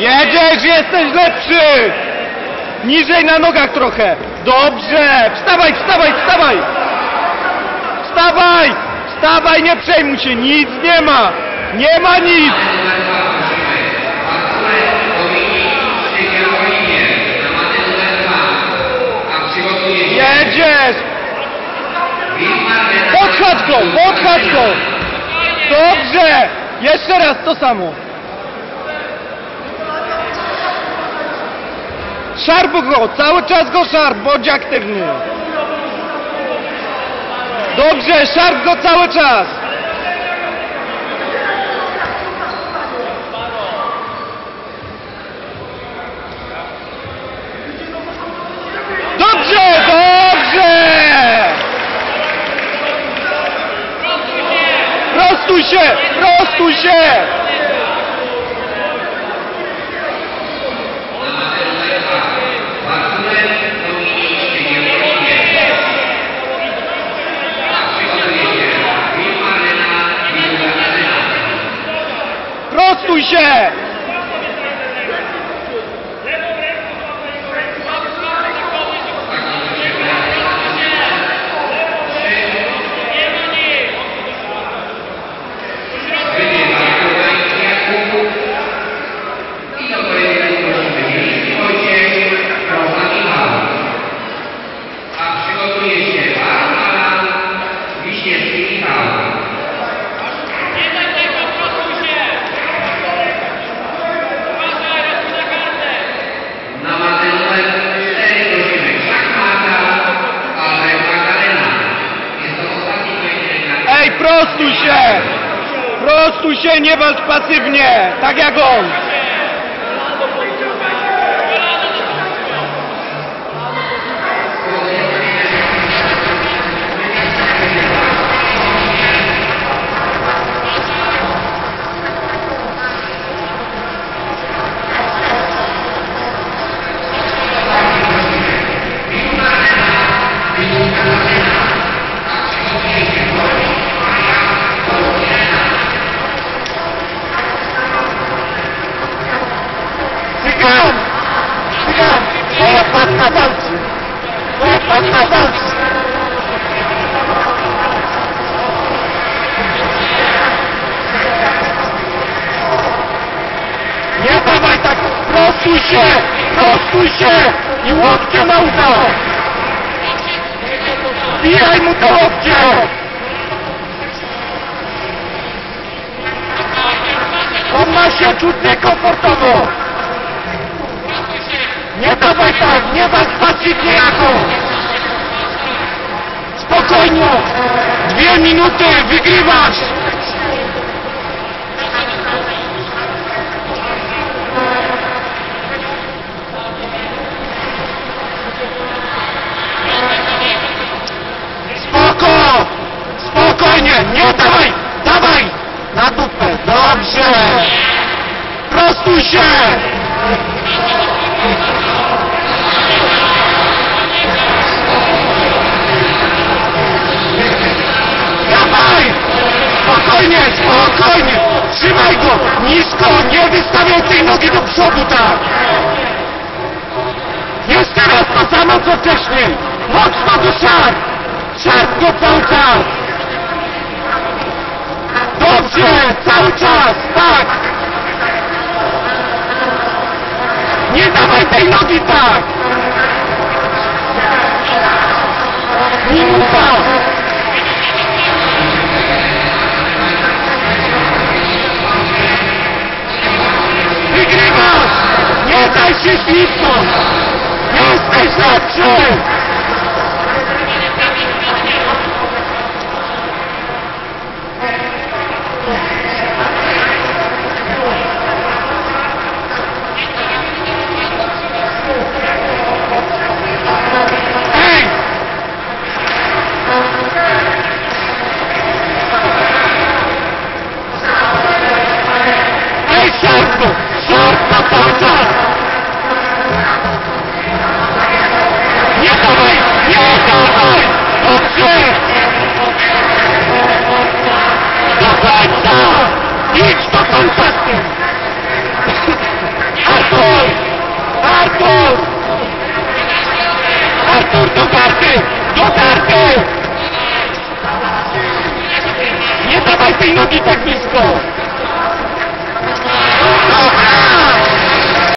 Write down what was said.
Jedziesz, jesteś lepszy! Niżej na nogach trochę. Dobrze! Wstawaj, wstawaj, wstawaj! Wstawaj! Wstawaj, nie przejmuj się, nic nie ma! Nie ma nic! Jedziesz! Podchać go, podchać go! Dobrze! Jeszcze raz to samo. Szarp go, cały czas go szarp, bądź aktywny. Dobrze, szarp go cały czas. Dobrze, dobrze! Prostuj się, prostuj się! Prostuj się! Prostuj się, nie walcz pasywnie, tak jak on. Nie dawaj tak! Prostuj się! Prostuj się! I łokcie na ucho! Bijaj mu to łokcie! On ma się czuć niekomfortowo! Nie dawaj tak, nie walcz pasywnie jako! Dwie minuty, wygrywasz! Spoko! Spokojnie, nie dawaj! Dawaj! Na dupę, dobrze! Prostuj się! Trzymaj go! Nisko! Nie wystawiaj tej nogi do przodu, tak! Jeszcze raz to samo, co wcześniej! Mocno do szarp! Szarp go cały czas! Dobrze! Cały czas! Tak! Nie dawaj tej nogi tak! Nie daj się ślizgnąć! Idź po kontakcie! Artur! Artur! Artur do karty! Do karty! Nie dawaj tej nogi tak blisko!